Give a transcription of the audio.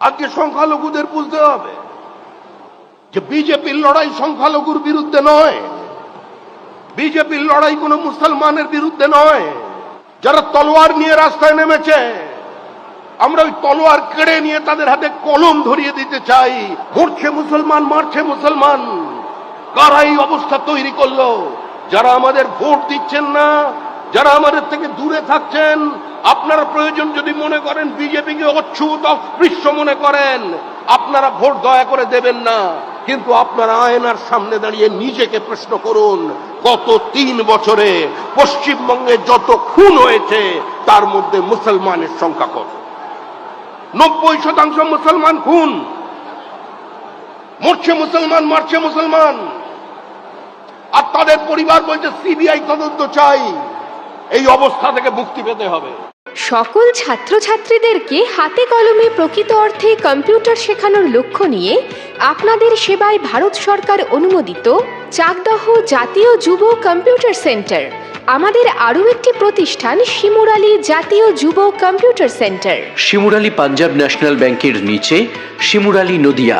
আজকে সংখ্যালঘুদের বুঝতে হবে যে বিজেপির লড়াই সংখ্যালঘুর বিরুদ্ধে নয়। বিজেপির লড়াই কোনো মুসলমানের বিরুদ্ধে নয়। যারা তলোয়ার নিয়ে রাস্তায় নেমেছে, আমরা ওই তলোয়ার কেড়ে নিয়ে তাদের হাতে কলম ধরিয়ে দিতে চাই। মরছে মুসলমান, মারছে মুসলমান। কারা এই অবস্থা তৈরি করল? যারা আমাদের ভোট দিচ্ছেন না যারা আমাদের থেকে দূরে থাকছেন, আপনারা প্রয়োজন যদি মনে করেন বিজেপিকে অচ্ছুত অস্পৃশ্য মনে করেন, আপনারা ভোট দয়া করে দেবেন না। কিন্তু আপনারা আয়নার সামনে দাঁড়িয়ে নিজেকে প্রশ্ন করুন, গত তিন বছরে পশ্চিমবঙ্গে যত খুন হয়েছে, তার মধ্যে মুসলমানের সংখ্যা কত? নব্বই শতাংশ মুসলমান খুন। মরছে মুসলমান, মারছে মুসলমান। আর তাদের পরিবার বলছে, সিবিআই তদন্ত চাই। এই অবস্থা থেকে মুক্তি পেতে হবে। সকল ছাত্রছাত্রীদেরকে হাতে কলমে প্রকৃত অর্থে কম্পিউটার শেখানোর লক্ষ্য নিয়ে আপনাদের সেবায় ভারত সরকার অনুমোদিত চাকদহ জাতীয় যুব কম্পিউটার সেন্টার। আমাদের আরও একটি প্রতিষ্ঠান শিমুরালী জাতীয় যুব computer centre. Shimurali Punjab national ব্যাংকের নিচে শিমুরালী নদিয়া।